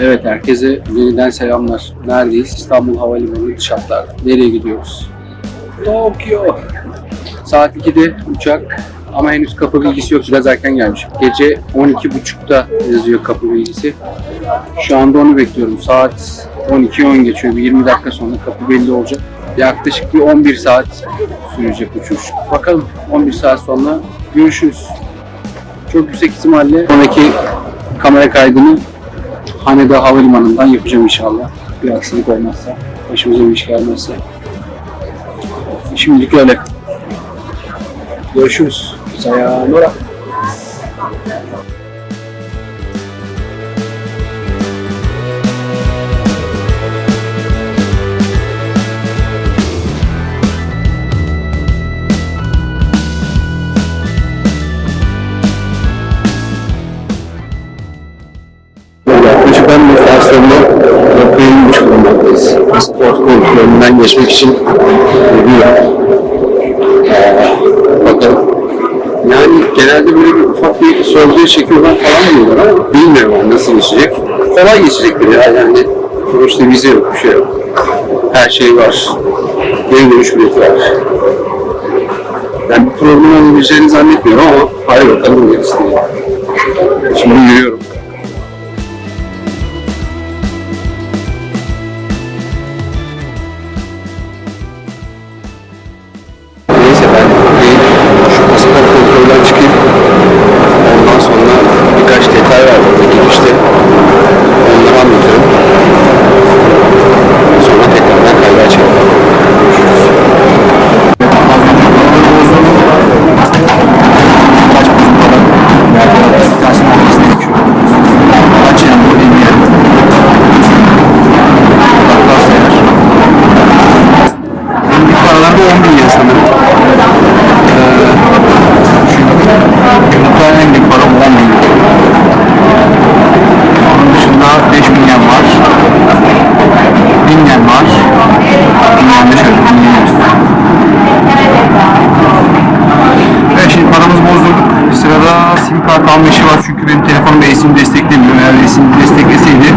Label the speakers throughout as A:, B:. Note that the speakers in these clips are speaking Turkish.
A: Evet herkese yeniden selamlar. Neredeyiz? İstanbul Havalimanı dış hatlarda. Nereye gidiyoruz? Tokyo. Saat 2'de uçak ama henüz kapı bilgisi yok. Biraz erken gelmiş. Gece 12.30'da yazıyor kapı bilgisi. Şu anda onu bekliyorum. Saat 12.10 geçiyor. Bir 20 dakika sonra kapı belli olacak. Yaklaşık bir 11 saat sürecek uçuş. Bakalım 11 saat sonra görüşürüz. Çok yüksek ihtimalle sonraki kamera kaydını Haneda Havalimanı'ndan yapacağım inşallah. Bir aksilik olmazsa, başımıza bir iş gelmezse. Şimdilik öyle. Görüşürüz. Sayonara. Pasaport kontrolünden geçmek için geliyor. Bakalım. Yani genelde böyle bir ufak bir sorguya çekiyorlar falan diyorlar ama bilmiyorum nasıl geçecek. Kolay geçecektir ya yani. Sonuçta vize yok, bir şey yok. Her şey var. Geri dönüş bileti var. Yani bir problem olabileceğini zannetmiyorum ama hayır bakalım gerisi. Şimdi yürüyorum. eSIM desteklemiyor. Eğer eSIM destekleseydi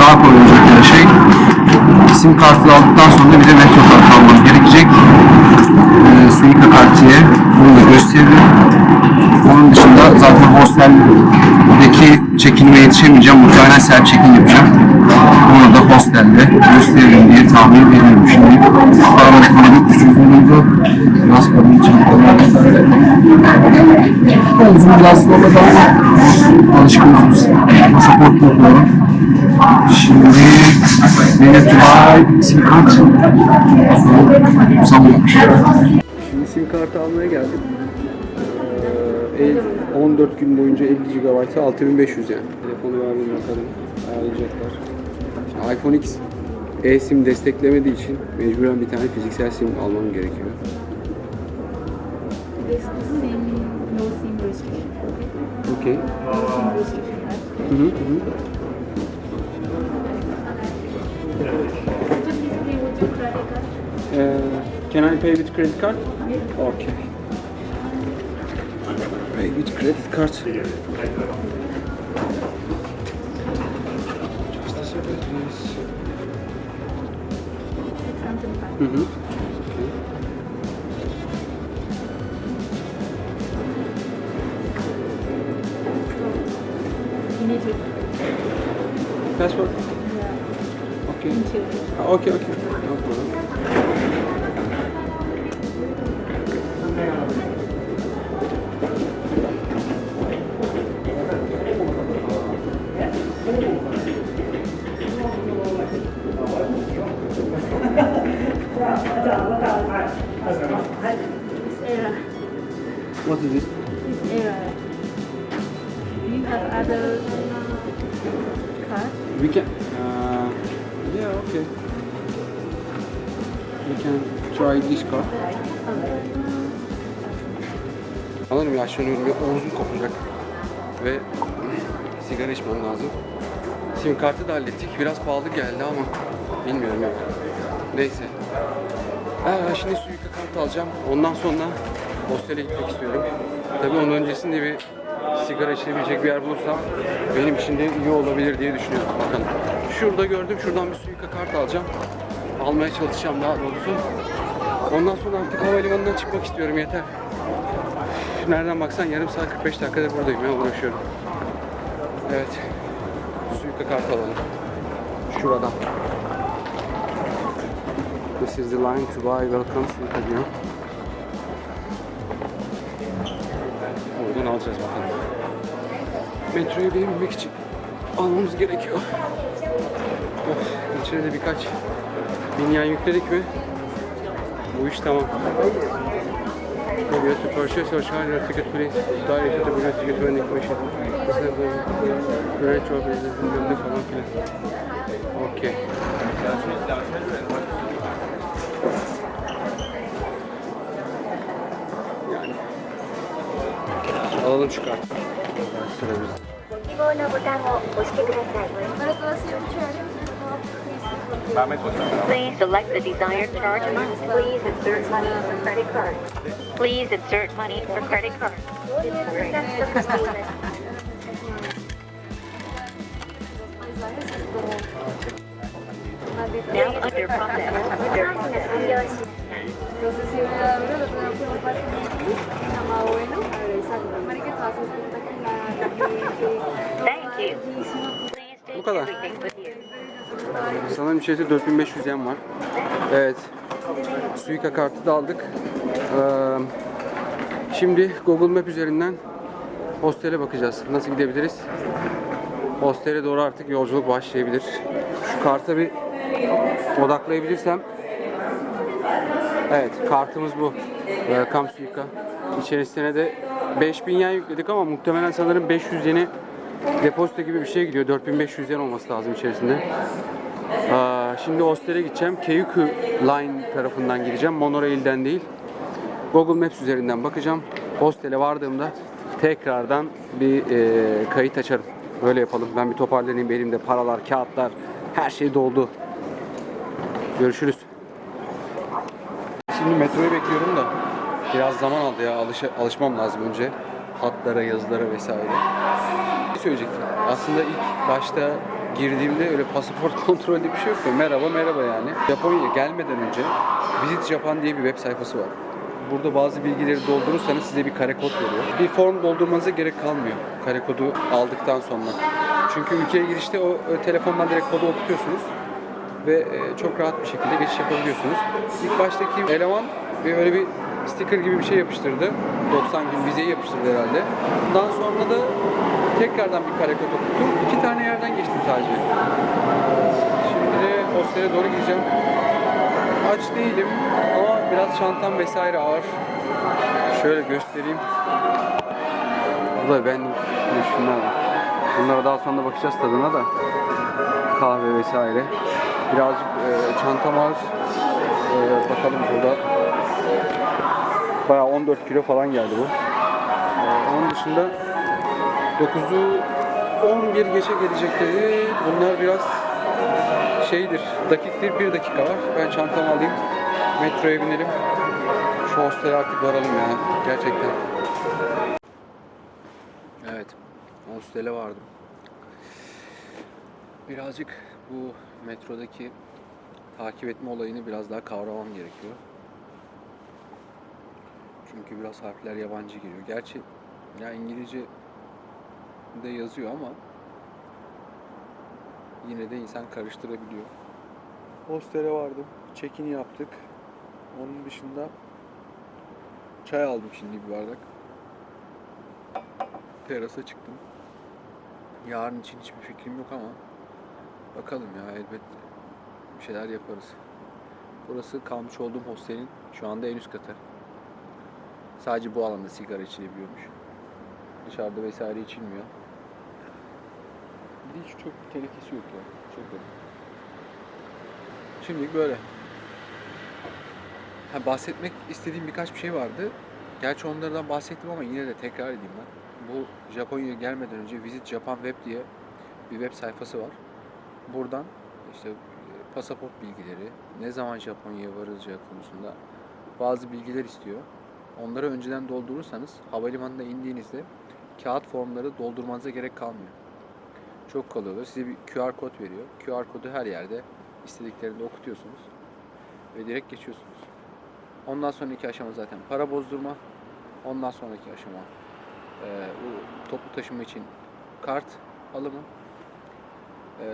A: daha kolay olacaktı her şey. Sim kartı aldıktan sonra bir de metro kartı almam gerekecek. Ee, Suica kartiye bunu da gösteririm. Zaten hosteldeki çekinime yetişemeyeceğim. Muhtemelen self check-in yapacağım. Bunu da hostelde gösteririm diye tahmin ediyorum şimdi. Aramadık bunu küçük bulundu. Biraz kadın çantalar. Omzum biraz zorladı ama alışkınız Pasaport topluyorum. Şimdi Minute by sim kart. Samyakmış. Şimdi sim kartı almaya geldim. Ee, el- 14 gün boyunca 50 GB 6500 yani. Telefonu vermem bakalım. Ayarlayacaklar. Şimdi iPhone X e-sim desteklemediği için mecburen bir tane fiziksel sim almam gerekiyor.
B: Right?
A: Hı hı hı. Uh, can I pay with credit card? Okay. Pay with credit card. Just a second, please.
B: Six hundred five.
A: Hı hı.
B: You need to,
A: Passport?
B: yeah,
A: Okay.
B: interior.
A: Ah, okay, okay. No problem.
B: Era,
A: What is it?
B: Do you have other card?
A: We can. Uh, yeah, okay. We can try this card. Sanırım yaşlanıyorum ve omzum kopacak. Ve sigara içmem lazım. Sim kartı da hallettik. Biraz pahalı geldi ama bilmiyorum ya. Neyse. Ee, şimdi Suica kart alacağım. Ondan sonra hostele gitmek istiyorum. Tabii onun öncesinde bir sigara içebilecek bir yer bulursam benim için de iyi olabilir diye düşünüyorum. Bakın şurada gördüm. Şuradan bir suika kart alacağım. Almaya çalışacağım daha doğrusu. Ondan sonra artık havalimanından çıkmak istiyorum yeter. Nereden baksan yarım saat 45 dakikadır buradayım ya uğraşıyorum. Evet. Suika kart alalım. Şuradan. This is the line to buy welcome Suika diyor. Oradan alacağız bakalım. Metroya binebilmek için almamız gerekiyor. Oh, içine de birkaç binyen yükledik mi? Bu iş tamam. Maybe to purchase or charge your ticket please. Direct to the ticket vending machine. This is the of the bilmem ne falan filan. Okey. Alalım
C: çıkar. Please select the desired charge amount. Please insert money for credit card. Please insert money for credit card. Now under process.
B: Entonces, si
A: Bu kadar. Sanırım içeride 4500 yen var. Evet. Suika kartı da aldık. Ee, şimdi Google Map üzerinden hostele bakacağız. Nasıl gidebiliriz? Hostele doğru artık yolculuk başlayabilir. Şu karta bir odaklayabilirsem Evet, kartımız bu. Welcome Suica. İçerisine de 5000 yen yükledik ama muhtemelen sanırım 500 yeni depozito gibi bir şey gidiyor. 4500 yen olması lazım içerisinde. Şimdi hostele gideceğim. Keiku Line tarafından gideceğim. Monorail'den değil. Google Maps üzerinden bakacağım. Hostele vardığımda tekrardan bir e, kayıt açarım. Böyle yapalım. Ben bir toparlanayım. Elimde paralar, kağıtlar, her şey doldu. Görüşürüz. Şimdi metroyu bekliyorum da biraz zaman aldı ya. Alışa, alışmam lazım önce. Hatlara, yazılara vesaire. Ne söyleyecektim? Aslında ilk başta girdiğimde öyle pasaport kontrolü bir şey yoktu. Merhaba merhaba yani. Japonya'ya gelmeden önce Visit Japan diye bir web sayfası var. Burada bazı bilgileri doldurursanız size bir kare kod veriyor. Bir form doldurmanıza gerek kalmıyor kare kodu aldıktan sonra. Çünkü ülkeye girişte o e, telefondan direkt kodu okutuyorsunuz ve e, çok rahat bir şekilde geçiş yapabiliyorsunuz. İlk baştaki eleman bir böyle bir sticker gibi bir şey yapıştırdı. 90 gün vizeyi yapıştırdı herhalde. Ondan sonra da tekrardan bir kare kod okuttum. İki tane yerden geçtim sadece. Şimdi de hostele doğru gideceğim. Aç değilim ama biraz çantam vesaire ağır. Şöyle göstereyim. Bu da benim şunlar. Bunlara daha sonra bakacağız tadına da. Kahve vesaire. Birazcık e, çantam ağır. E, bakalım burada. Bayağı 14 kilo falan geldi bu. E, onun dışında 9'u 11 geçe gelecekleri. Bunlar biraz şeydir, dakiktir, bir dakika var. Ben çantamı alayım, metroya binelim. Şu hostele artık varalım ya, gerçekten. Evet, hostele vardım. Birazcık bu metrodaki takip etme olayını biraz daha kavramam gerekiyor. Çünkü biraz harfler yabancı geliyor. Gerçi ya İngilizce de yazıyor ama yine de insan karıştırabiliyor. Hostele vardım. Check-in yaptık. Onun dışında çay aldım şimdi bir bardak. Terasa çıktım. Yarın için hiçbir fikrim yok ama bakalım ya elbet bir şeyler yaparız. Burası kalmış olduğum hostelin şu anda en üst katı. Sadece bu alanda sigara içilebiliyormuş. Dışarıda vesaire içilmiyor. Bir hiç çok bir tenekesi yok ya. Çok garip. Şimdilik böyle. Ha, bahsetmek istediğim birkaç bir şey vardı. Gerçi onlardan bahsettim ama yine de tekrar edeyim ben. Bu Japonya'ya gelmeden önce Visit Japan Web diye bir web sayfası var. Buradan işte e, pasaport bilgileri, ne zaman Japonya'ya varılacağı konusunda bazı bilgiler istiyor. Onları önceden doldurursanız havalimanında indiğinizde kağıt formları doldurmanıza gerek kalmıyor. Çok kolay oluyor. Size bir QR kod veriyor. QR kodu her yerde istediklerinde okutuyorsunuz ve direkt geçiyorsunuz. Ondan sonraki aşama zaten para bozdurma. Ondan sonraki aşama e, bu toplu taşıma için kart alımı. E,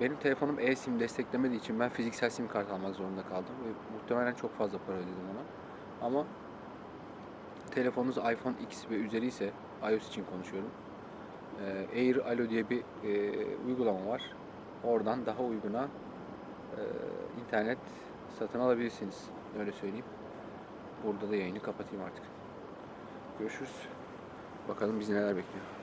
A: benim telefonum e-sim desteklemediği için ben fiziksel sim kart almak zorunda kaldım ve muhtemelen çok fazla para ödedim ona. Ama telefonunuz iPhone X ve üzeri ise iOS için konuşuyorum. E, Air Alo diye bir e, uygulama var. Oradan daha uyguna e, internet satın alabilirsiniz. Öyle söyleyeyim. Burada da yayını kapatayım artık. Görüşürüz. Bakalım bizi neler bekliyor.